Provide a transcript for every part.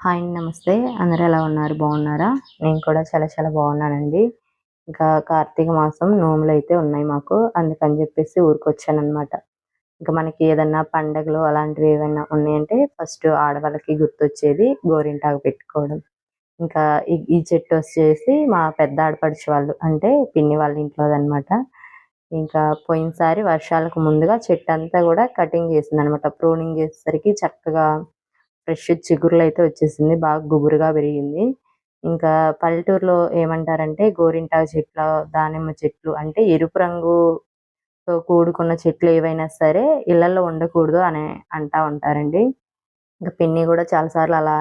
Hi నమస్తే. అందరూ ఎలా ఉన్నారు? బాగున్నారా? నేను కూడా చాలా చాలా బాగున్నానండి. ఇంకా కార్తీక మాసం నోములు అయితే ఉన్నాయి మాకు. అందుకని చెప్పేసి ఊరికి ఇంకా మనకి ఏదన్నా పండగలు అలాంటివి ఏమైనా ఉన్నాయంటే ఫస్ట్ ఆడవాళ్ళకి గుర్తొచ్చేది గోరింటాకు పెట్టుకోవడం. ఇంకా ఈ చెట్టు వచ్చేసి మా పెద్ద ఆడపడిచి వాళ్ళు అంటే పిన్ని వాళ్ళ ఇంట్లోదనమాట ఇంకా పోయినసారి వర్షాలకు ముందుగా చెట్టు అంతా కూడా కటింగ్ చేసింది అనమాట ప్రూనింగ్ చేసేసరికి చక్కగా ఫ్రెష్ చిగురులు అయితే వచ్చేసింది. బాగా గుబురుగా పెరిగింది. ఇంకా పల్లెటూరులో ఏమంటారంటే గోరింటాకు చెట్లు దానిమ్మ చెట్లు అంటే ఎరుపు రంగుతో కూడుకున్న చెట్లు ఏవైనా సరే ఇళ్ళలో ఉండకూడదు అని అంటా ఉంటారండి. ఇంకా పిన్ని కూడా చాలాసార్లు అలా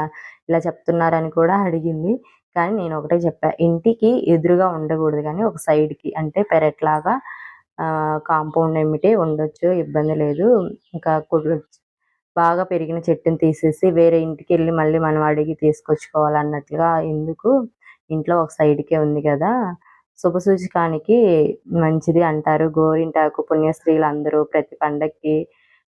ఇలా చెప్తున్నారని కూడా అడిగింది. కానీ నేను ఒకటే చెప్పా ఇంటికి ఎదురుగా ఉండకూడదు కానీ ఒక సైడ్కి అంటే పెరట్లాగా కాంపౌండ్ ఏమిటి ఉండొచ్చు ఇబ్బంది లేదు. ఇంకా బాగా పెరిగిన చెట్టుని తీసేసి వేరే ఇంటికి వెళ్ళి మళ్ళీ మనం అడిగి తీసుకొచ్చుకోవాలన్నట్లుగా ఎందుకు? ఇంట్లో ఒక సైడ్కే ఉంది కదా. శుభసూచకానికి మంచిది అంటారు. గోరింటాకు పుణ్యస్త్రీలు అందరూ ప్రతి పండక్కి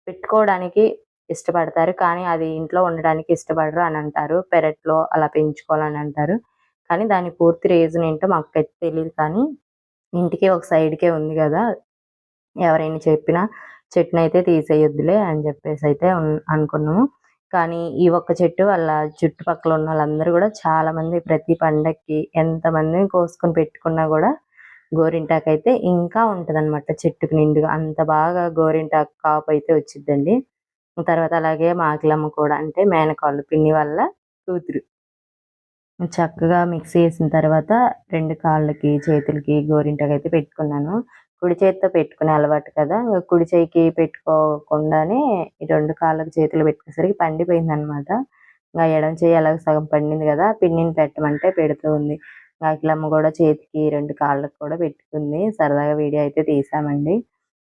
పెట్టుకోవడానికి ఇష్టపడతారు. కానీ అది ఇంట్లో ఉండడానికి ఇష్టపడరు అని అంటారు. పెరట్లో అలా పెంచుకోవాలని అంటారు. కానీ దాని పూర్తి రీజన్ ఏంటో మాకు తెలియదు కానీ ఇంటికి ఒక సైడ్కే ఉంది కదా. ఎవరైనా చెప్పినా చెట్టుని అయితే తీసేయొద్దులే అని చెప్పేసి అయితే అనుకున్నాము. కానీ ఈ ఒక్క చెట్టు వాళ్ళ చుట్టుపక్కల ఉన్న వాళ్ళందరూ కూడా చాలా మంది ప్రతి పండక్కి ఎంతమందిని కోసుకొని పెట్టుకున్నా కూడా గోరింటాకు అయితే ఇంకా అనమాట చెట్టుకు నిండుగా. అంత బాగా గోరింటాకు కాపు అయితే వచ్చిద్దండి. తర్వాత అలాగే మాకిలమ్మ కూడా అంటే మేనకాళ్ళు పిన్ని వల్ల కూతురు. చక్కగా మిక్స్ చేసిన తర్వాత రెండు కాళ్ళకి చేతులకి గోరింటాకు అయితే పెట్టుకున్నాను. కుడి చేతితో పెట్టుకునే అలవాటు కదా. కుడి చేయికి పెట్టుకోకుండానే ఈ రెండు కాళ్ళకు చేతులు పెట్టుకునేసరికి పండిపోయింది అనమాట ఇంకా ఎడం చేయి అలాగ సగం పండింది కదా పిన్నిని పెట్టమంటే పెడుతూ ఉంది. అఖిలమ్మ కూడా చేతికి రెండు కాళ్ళకు కూడా పెట్టుకుంది. సరదాగా వీడియో అయితే తీసామండి.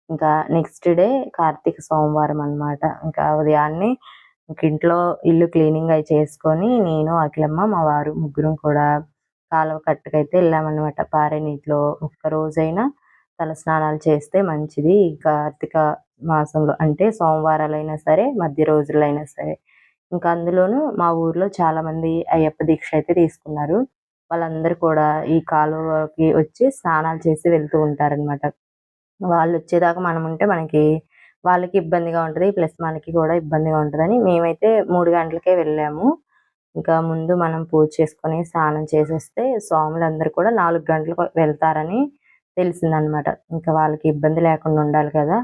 ఇంకా నెక్స్ట్ డే కార్తీక సోమవారం అనమాట ఇంకా ఉదయాన్నే ఇంట్లో ఇల్లు క్లీనింగ్ అయి చేసుకొని నేను అఖిలమ్మ మా వారు ముగ్గురం కూడా కాలువ కట్టుకైతే వెళ్ళామన్నమాట. పారే నీటిలో ఒక్క రోజైనా తల స్నానాలు చేస్తే మంచిది. ఈ కార్తీక మాసంలో అంటే సోమవారాలైనా సరే మధ్య రోజులైనా సరే. ఇంకా అందులోనూ మా ఊర్లో చాలా మంది అయ్యప్ప దీక్ష అయితే తీసుకున్నారు. వాళ్ళందరూ కూడా ఈ కాలువకి వచ్చి స్నానాలు చేసి వెళ్తూ ఉంటారనమాట వాళ్ళు వచ్చేదాకా మనం ఉంటే మనకి వాళ్ళకి ఇబ్బందిగా ఉంటుంది ప్లస్ మనకి కూడా ఇబ్బందిగా ఉంటుందని మేమైతే మూడు గంటలకే వెళ్ళాము. ఇంకా ముందు మనం పూజ చేసుకొని స్నానం చేసేస్తే స్వాములు అందరూ కూడా నాలుగు గంటలకు వెళ్తారని తెలిసిందనమాట. ఇంకా వాళ్ళకి ఇబ్బంది లేకుండా ఉండాలి కదా.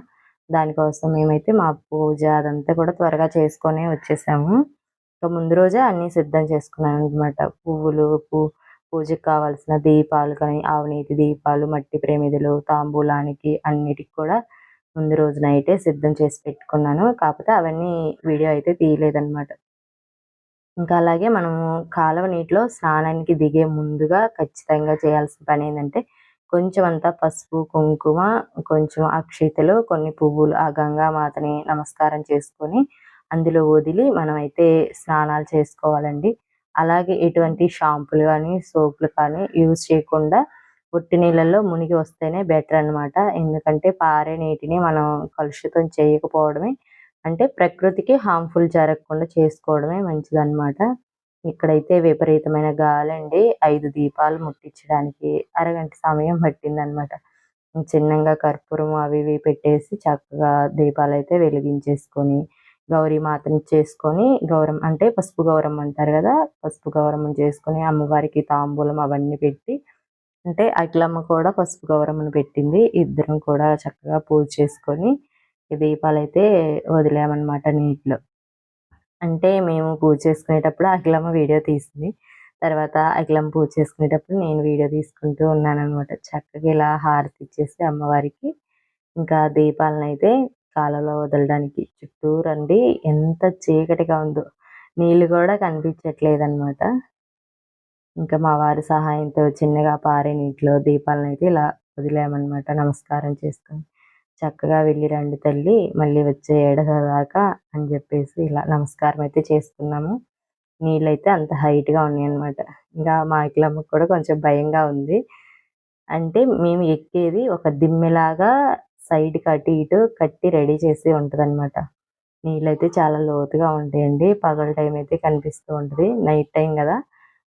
దానికోసం మేమైతే మా పూజ అదంతా కూడా త్వరగా చేసుకొని వచ్చేసాము. ఇంకా ముందు రోజే అన్నీ సిద్ధం చేసుకున్నాను అనమాట పువ్వులు పూ పూజకి కావాల్సిన దీపాలు కానీ ఆవునీతి దీపాలు మట్టి ప్రేమిదులు తాంబూలానికి అన్నిటికి కూడా ముందు రోజు నైటే సిద్ధం చేసి పెట్టుకున్నాను. కాకపోతే అవన్నీ వీడియో అయితే తీయలేదన్నమాట ఇంకా అలాగే మనము కాలువ నీటిలో స్నానానికి దిగే ముందుగా ఖచ్చితంగా చేయాల్సిన పని ఏంటంటే కొంచెం అంతా పసుపు కుంకుమ కొంచెం అక్షితలు కొన్ని పువ్వులు ఆ గంగామాతని నమస్కారం చేసుకొని అందులో వదిలి మనమైతే స్నానాలు చేసుకోవాలండి. అలాగే ఎటువంటి షాంపులు కానీ సోపులు కానీ యూజ్ చేయకుండా ఉట్టి నీళ్ళల్లో మునిగి వస్తేనే బెటర్ అనమాట ఎందుకంటే పారే నీటిని మనం కలుషితం చేయకపోవడమే అంటే ప్రకృతికి హార్మ్ఫుల్ జరగకుండా చేసుకోవడమే మంచిదన్నమాట. ఇక్కడైతే విపరీతమైన గాలండి. ఐదు దీపాలు ముట్టించడానికి అరగంట సమయం పట్టిందనమాట. చిన్నగా కర్పూరం అవి ఇవి పెట్టేసి చక్కగా దీపాలు అయితే వెలిగించేసుకొని గౌరీమాతను చేసుకొని గౌరం అంటే పసుపు గౌరం అంటారు కదా పసుపు గౌరమ్మను చేసుకొని అమ్మవారికి తాంబూలం అవన్నీ పెట్టి అంటే అఖిలమ్మ కూడా పసుపు గౌరమ్మను పెట్టింది. ఇద్దరం కూడా చక్కగా పూజ చేసుకొని దీపాలు అయితే వదిలామన్నమాట నీటిలో. అంటే మేము పూజ చేసుకునేటప్పుడు అఖిలమ్మ వీడియో తీసింది. తర్వాత అఖిలమ్మ పూజ చేసుకునేటప్పుడు నేను వీడియో తీసుకుంటూ ఉన్నాను అనమాట చక్కగా ఇలా హారతి ఇచ్చేసి అమ్మవారికి ఇంకా దీపాలను అయితే కాలంలో వదలడానికి చుట్టూ రండి ఎంత చీకటిగా ఉందో. నీళ్ళు కూడా కనిపించట్లేదు అనమాట ఇంకా మా వారి సహాయంతో చిన్నగా పారే నీటిలో దీపాలను అయితే ఇలా వదిలేమన్నమాట. నమస్కారం చేసుకొని. చక్కగా వెళ్ళి రండి తల్లి మళ్ళీ వచ్చే ఏడాది దాకా అని చెప్పేసి ఇలా నమస్కారం అయితే చేసుకున్నాము నీళ్ళు అయితే అంత హైట్గా ఉన్నాయి అనమాట ఇంకా మా ఇట్లమ్మకి కూడా కొంచెం భయంగా ఉంది. అంటే మేము ఎక్కేది ఒక దిమ్మెలాగా సైడ్ కట్టి ఇటు కట్టి రెడీ చేసి ఉంటుంది అనమాట నీళ్ళైతే చాలా లోతుగా ఉంటాయండి. పగల టైం అయితే కనిపిస్తూ ఉంటుంది. నైట్ టైం కదా.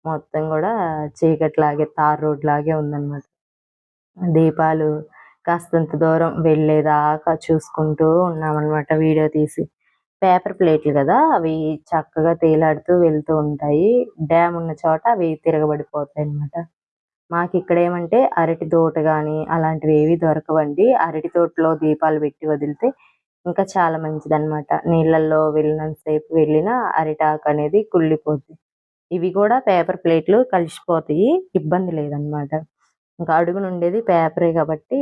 మొత్తం కూడా చీకటి లాగే తార్ రోడ్ లాగే ఉందన్నమాట. దీపాలు కాస్తంత దూరం వెళ్ళేదాకా చూసుకుంటూ ఉన్నామన్నమాట వీడియో తీసి. పేపర్ ప్లేట్లు కదా అవి చక్కగా తేలాడుతూ వెళ్తూ ఉంటాయి. డ్యామ్ ఉన్న చోట అవి తిరగబడిపోతాయి అన్నమాట మాకు ఇక్కడ ఏమంటే అరటి తోట కానీ అలాంటివి ఏవి దొరకవండి. అరటి తోటలో దీపాలు పెట్టి వదిలితే ఇంకా చాలా మంచిదన్నమాట. నీళ్ళల్లో వెళ్ళినంత సేపు వెళ్ళినా అరిటాకు అనేది కుళ్ళిపోతుంది ఇవి కూడా పేపర్ ప్లేట్లు కలిసిపోతాయి ఇబ్బంది లేదనమాట ఇంకా అడుగున ఉండేది పేపరే కాబట్టి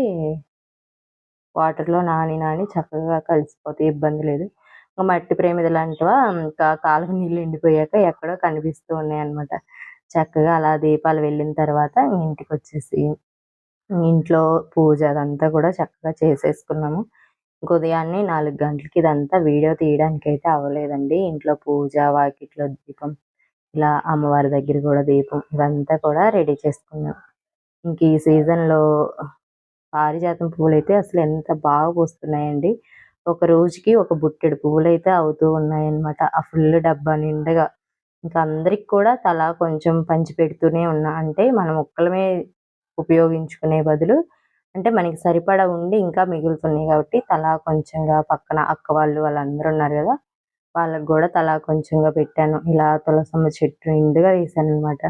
వాటర్లో నాని నాని చక్కగా కలిసిపోతే ఇబ్బంది లేదు. ఇంకా మట్టి ప్రేమిద లాంటివా ఇంకా కాలువ నీళ్ళు ఎండిపోయాక ఎక్కడో కనిపిస్తూ ఉన్నాయి అన్నమాట చక్కగా అలా దీపాలు వెళ్ళిన తర్వాత ఇంటికి వచ్చేసి ఇంట్లో పూజ అదంతా కూడా చక్కగా చేసేసుకున్నాము. ఇంకా ఉదయాన్నే నాలుగు గంటలకి ఇదంతా వీడియో తీయడానికి అయితే అవ్వలేదండి. ఇంట్లో పూజ వాకిట్లో దీపం ఇలా అమ్మవారి దగ్గర కూడా దీపం ఇదంతా కూడా రెడీ చేసుకున్నాం. ఇంక ఈ సీజన్లో పారిజాతం పువ్వులు అయితే అసలు ఎంత బాగా పూస్తున్నాయండి. ఒక రోజుకి ఒక బుట్టెడు పువ్వులు అయితే అవుతూ ఉన్నాయన్నమాట. ఆ ఫుల్ డబ్బా నిండుగా. ఇంకా అందరికి కూడా తలా కొంచెం పంచి పెడుతూనే ఉన్నా. అంటే మనం ఒక్కలమే ఉపయోగించుకునే బదులు అంటే మనకి సరిపడా ఉండి ఇంకా మిగులుతున్నాయి కాబట్టి తలా కొంచెంగా పక్కన అక్క వాళ్ళు వాళ్ళందరూ ఉన్నారు కదా వాళ్ళకి కూడా తలా కొంచెంగా పెట్టాను. ఇలా తులసమ్మ చెట్టు నిండుగా వేసాను అనమాట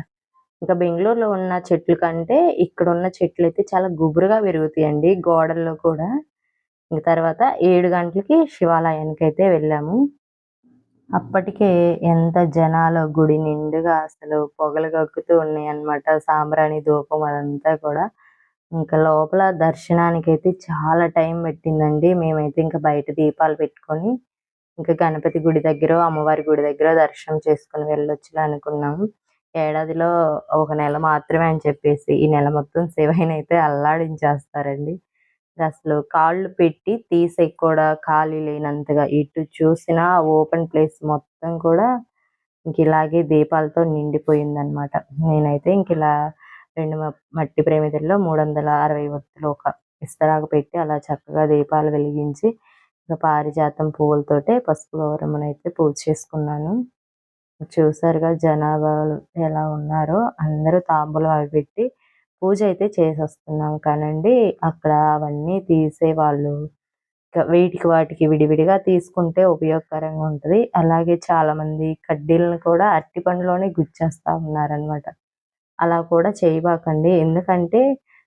ఇంకా బెంగళూరులో ఉన్న చెట్లు కంటే ఇక్కడ ఉన్న చెట్లు అయితే చాలా గుబురుగా పెరుగుతాయండి గోడల్లో కూడా. ఇంక తర్వాత ఏడు గంటలకి శివాలయానికి అయితే వెళ్ళాము. అప్పటికే ఎంత జనాలు గుడి నిండుగా అసలు పొగలు కక్కుతూ ఉన్నాయి అన్నమాట సాంబ్రాణి ధూపం అదంతా కూడా. ఇంకా లోపల దర్శనానికి అయితే చాలా టైం పెట్టిందండి. మేమైతే ఇంకా బయట దీపాలు పెట్టుకొని ఇంకా గణపతి గుడి దగ్గర అమ్మవారి గుడి దగ్గర దర్శనం చేసుకుని వెళ్ళొచ్చు అనుకున్నాము ఏడాదిలో ఒక నెల మాత్రమే అని చెప్పేసి ఈ నెల మొత్తం శివయ్యని అయితే అల్లాడించేస్తారండి. అసలు కాళ్ళు పెట్టి తీసే కూడా ఖాళీ లేనంతగా ఇటు చూసినా ఓపెన్ ప్లేస్ మొత్తం కూడా ఇంక ఇలాగే దీపాలతో నిండిపోయిందనమాట నేనైతే ఇంక ఇలా రెండు మట్టి ప్రమిదల్లో మూడు వందల అరవై ఒత్తులు ఒక ఇస్తరాకు పెట్టి అలా చక్కగా దీపాలు వెలిగించి ఇంకా పారిజాతం పువ్వులతోటే పసుపు గౌరమ్మను అయితే పూజ చేసుకున్నాను. చూసారుగా జనాభాలు ఎలా ఉన్నారో అందరూ తాంబూలం అవి పెట్టి పూజ అయితే చేసేస్తున్నాం కానండి. అక్కడ అవన్నీ తీసే వాళ్ళు వీటికి వాటికి విడివిడిగా తీసుకుంటే ఉపయోగకరంగా ఉంటుంది. అలాగే చాలా మంది కడ్డీలను కూడా అరటి పండులోనే గుచ్చేస్తా ఉన్నారనమాట అలా కూడా చేయబాకండి. ఎందుకంటే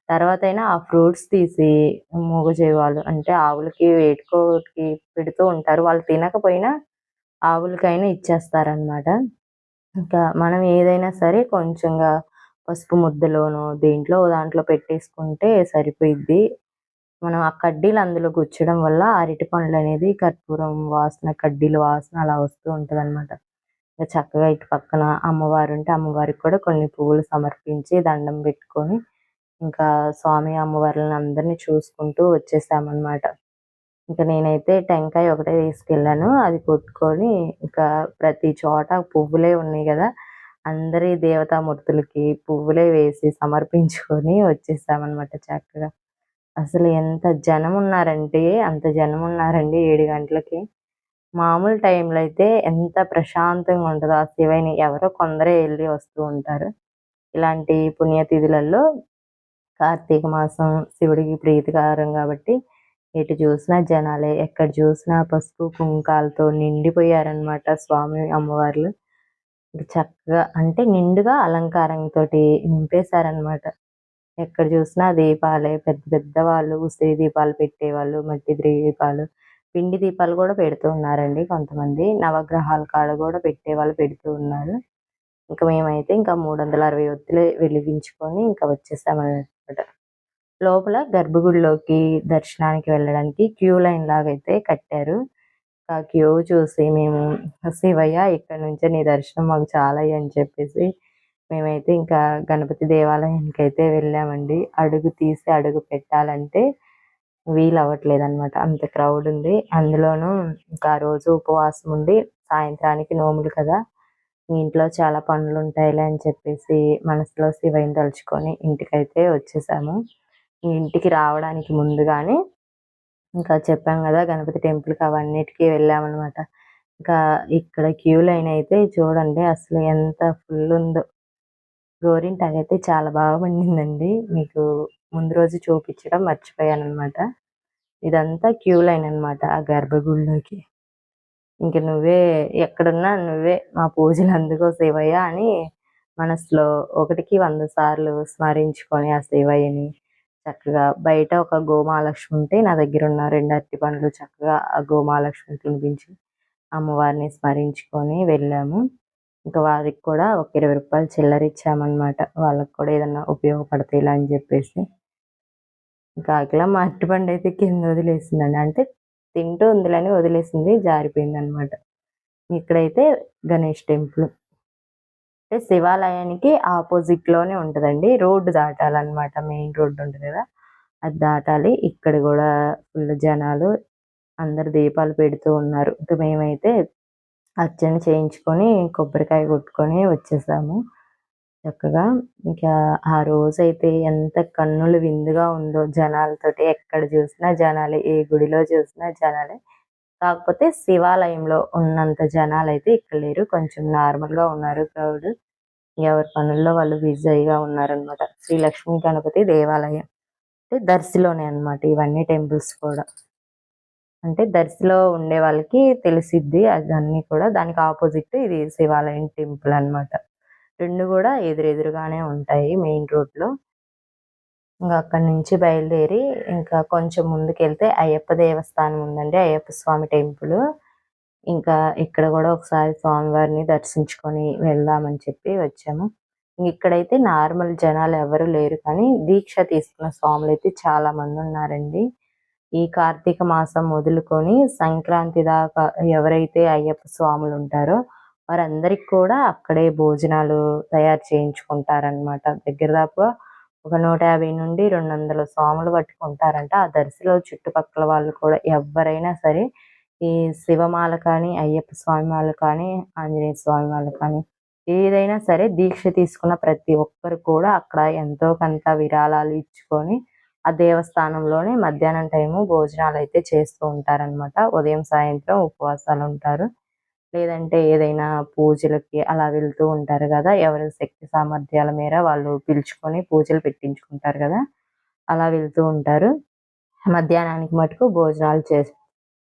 తర్వాత అయినా ఆ ఫ్రూట్స్ తీసి మూగ వాళ్ళు అంటే ఆవులకి వేటుకోటికి పెడుతూ ఉంటారు. వాళ్ళు తినకపోయినా ఆవులకైనా ఇచ్చేస్తారనమాట ఇంకా మనం ఏదైనా సరే కొంచెంగా పసుపు ముద్దలోనో దేంట్లో దాంట్లో పెట్టేసుకుంటే సరిపోయిద్ది. మనం ఆ కడ్డీలు అందులో గుచ్చడం వల్ల అరటి పండ్లు అనేది కర్పూరం వాసన కడ్డీల వాసన అలా వస్తూ ఉంటుంది అనమాట ఇంకా చక్కగా ఇటు పక్కన అమ్మవారు ఉంటే అమ్మవారికి కూడా కొన్ని పువ్వులు సమర్పించి దండం పెట్టుకొని ఇంకా స్వామి అమ్మవార్లను అందరినీ చూసుకుంటూ వచ్చేసామన్నమాట. ఇంకా నేనైతే టెంకాయ ఒకటే తీసుకెళ్ళాను. అది కొట్టుకొని ఇంకా ప్రతి చోట పువ్వులే ఉన్నాయి కదా అందరి దేవతామూర్తులకి పువ్వులే వేసి సమర్పించుకొని వచ్చేసామన్నమాట చక్కగా. అసలు ఎంత జనం ఉన్నారంటే అంత జనం ఉన్నారండి ఏడు గంటలకి. మామూలు టైంలో అయితే ఎంత ప్రశాంతంగా ఉంటుందో ఆ శివయ్యని ఎవరో కొందరే వెళ్ళి వస్తూ ఉంటారు. ఇలాంటి పుణ్యతిథులలో కార్తీక మాసం శివుడికి ప్రీతికారం కాబట్టి ఎటు చూసినా జనాలే ఎక్కడ చూసినా పసుపు కుంకాలతో నిండిపోయారనమాట స్వామి అమ్మవార్లు. చక్కగా అంటే నిండుగా అలంకారంతో నింపేశారనమాట ఎక్కడ చూసినా దీపాలే పెద్ద పెద్ద వాళ్ళు ఉసిరి దీపాలు పెట్టేవాళ్ళు మట్టి దీపాలు పిండి దీపాలు కూడా పెడుతూ ఉన్నారండి కొంతమంది. నవగ్రహాల కాడ కూడా పెట్టేవాళ్ళు పెడుతూ ఉన్నారు. ఇంకా మేమైతే ఇంకా మూడు వందల అరవై ఒత్తులు వెలిగించుకొని ఇంకా వచ్చేసామన్నమాట. లోపల గర్భగుడిలోకి దర్శనానికి వెళ్ళడానికి క్యూ లైన్ లాగా అయితే కట్టారు. ఆ క్యూ చూసి మేము శివయ్య ఇక్కడ నుంచే నీ దర్శనం మాకు చాలా అని చెప్పేసి మేమైతే ఇంకా గణపతి దేవాలయానికి అయితే వెళ్ళామండి. అడుగు తీసి అడుగు పెట్టాలంటే వీలు అవ్వట్లేదు అనమాట అంత క్రౌడ్ ఉంది. అందులోనూ ఇంకా రోజు ఉపవాసం ఉండి సాయంత్రానికి నోములు కదా. ఇంట్లో చాలా పనులు ఉంటాయిలే అని చెప్పేసి మనసులో శివయ్యని తలుచుకొని ఇంటికైతే వచ్చేసాము. ఇంటికి రావడానికి ముందుగానే ఇంకా చెప్పాం కదా గణపతి టెంపుల్కి అవన్నిటికీ వెళ్ళామన్నమాట. ఇంకా ఇక్కడ క్యూ లైన్ అయితే చూడండి అసలు ఎంత ఫుల్ ఉందో. గోరింటాకు అయితే చాలా బాగా పండిందండి. మీకు ముందు రోజు చూపించడం మర్చిపోయాను అనమాట ఇదంతా క్యూ లైన్ అన్నమాట ఆ గర్భగుడిలోకి. ఇంక నువ్వే ఎక్కడున్నా నువ్వే మా పూజలు అందుకో శివయ్య అని మనసులో ఒకటికి వంద సార్లు స్మరించుకొని ఆ శివయ్యని చక్కగా బయట ఒక గోమహాలక్ష్మి ఉంటే నా దగ్గర ఉన్న రెండు అరటి పండ్లు చక్కగా ఆ గోమహాలక్ష్మిని తినిపించి అమ్మవారిని స్మరించుకొని వెళ్ళాము. ఇంకా వారికి కూడా ఒక ఇరవై రూపాయలు చిల్లర ఇచ్చామన్నమాట. వాళ్ళకి కూడా ఏదన్నా ఉపయోగపడతాయి ఇలా అని చెప్పేసి. ఇంకా అట్లా మా అరటిపండు అయితే కింద వదిలేసిందండి. అంటే తింటూ ఉందిలని వదిలేసింది జారిపోయింది అనమాట ఇక్కడైతే గణేష్ టెంపుల్. అంటే శివాలయానికి ఆపోజిట్లోనే ఉంటదండి. రోడ్డు దాటాలన్నమాట. మెయిన్ రోడ్డు ఉంటుంది కదా. అది దాటాలి. ఇక్కడ కూడా ఫుల్ జనాలు అందరు దీపాలు పెడుతూ ఉన్నారు. ఇంకా మేమైతే అర్చన చేయించుకొని కొబ్బరికాయ కొట్టుకొని వచ్చేసాము. చక్కగా ఇంకా ఆ రోజు అయితే ఎంత కన్నులు విందుగా ఉందో జనాలతోటి. ఎక్కడ చూసినా జనాలే ఏ గుడిలో చూసినా జనాలే. కాకపోతే శివాలయంలో ఉన్నంత జనాలు అయితే ఇక్కడ లేరు. కొంచెం నార్మల్గా ఉన్నారు. క్రౌడ్ ఎవరి పనుల్లో వాళ్ళు బిజీగా ఉన్నారనమాట శ్రీ లక్ష్మీ గణపతి దేవాలయం. అంటే దర్శిలోనే అన్నమాట ఇవన్నీ టెంపుల్స్ కూడా. అంటే దర్శిలో ఉండే వాళ్ళకి తెలిసిద్ది అదన్నీ కూడా. దానికి ఆపోజిట్ ఇది శివాలయం టెంపుల్ అన్నమాట. రెండు కూడా ఎదురెదురుగానే ఉంటాయి మెయిన్ రోడ్లో ఇంకా అక్కడి నుంచి బయలుదేరి ఇంకా కొంచెం ముందుకెళ్తే అయ్యప్ప దేవస్థానం ఉందండి అయ్యప్ప స్వామి టెంపుల్. ఇంకా ఇక్కడ కూడా ఒకసారి స్వామివారిని దర్శించుకొని వెళ్దామని చెప్పి వచ్చాము. ఇక్కడైతే నార్మల్ జనాలు ఎవరు లేరు కానీ దీక్ష తీసుకున్న స్వాములు అయితే చాలా మంది ఉన్నారండి. ఈ కార్తీక మాసం మొదలుకొని సంక్రాంతి దాకా ఎవరైతే అయ్యప్ప స్వాములు ఉంటారో వారందరికి కూడా అక్కడే భోజనాలు తయారు చేయించుకుంటారన్నమాట. దగ్గర దాకా ఒక నూట యాభై నుండి రెండు వందల స్వాములు పట్టుకుంటారంట. ఆ దర్శిలో చుట్టుపక్కల వాళ్ళు కూడా ఎవరైనా సరే ఈ శివమాల కానీ అయ్యప్ప స్వామి వాళ్ళు కానీ ఆంజనేయ స్వామి వాళ్ళు కానీ ఏదైనా సరే దీక్ష తీసుకున్న ప్రతి ఒక్కరు కూడా అక్కడ ఎంతో కొంత విరాళాలు ఇచ్చుకొని ఆ దేవస్థానంలోనే మధ్యాహ్నం టైము భోజనాలు అయితే చేస్తూ ఉంటారన్నమాట. ఉదయం సాయంత్రం ఉపవాసాలు ఉంటారు. లేదంటే ఏదైనా పూజలకి అలా వెళ్తూ ఉంటారు కదా ఎవరి శక్తి సామర్థ్యాల మేర వాళ్ళు పిలుచుకొని పూజలు పెట్టించుకుంటారు కదా అలా వెళ్తూ ఉంటారు. మధ్యాహ్నానికి మటుకు భోజనాలు చే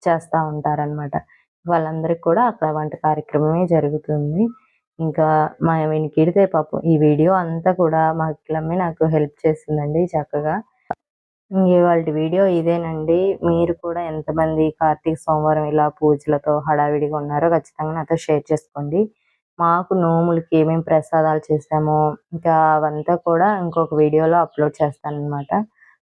చేస్తూ ఉంటారన్నమాట. వాళ్ళందరికీ కూడా అక్కడ వంట కార్యక్రమమే జరుగుతుంది. ఇంకా మా వెనికిడితే పాపం ఈ వీడియో అంతా కూడా మా అఖిలమ్మే నాకు హెల్ప్ చేసిందండి చక్కగా. ఇవాళ వీడియో ఇదేనండి. మీరు కూడా ఎంతమంది కార్తీక సోమవారం ఇలా పూజలతో హడావిడిగా ఉన్నారో ఖచ్చితంగా నాతో షేర్ చేసుకోండి. మాకు నోములకి ఏమేమి ప్రసాదాలు చేసామో ఇంకా అవంతా కూడా ఇంకొక వీడియోలో అప్లోడ్ చేస్తాను అనమాట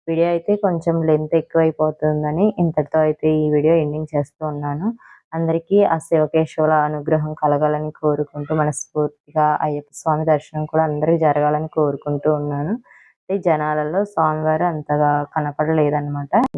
వీడియో అయితే కొంచెం లెంత్ ఎక్కువైపోతుందని ఇంతటితో అయితే ఈ వీడియో ఎండింగ్ చేస్తూ ఉన్నాను. అందరికీ ఆ శివకేశవుల అనుగ్రహం కలగాలని కోరుకుంటూ మనస్ఫూర్తిగా అయ్యప్ప స్వామి దర్శనం కూడా అందరికీ జరగాలని కోరుకుంటూ ఉన్నాను. జనాలలో స్వామివారు అంతగా కనపడలేదన్నమాట.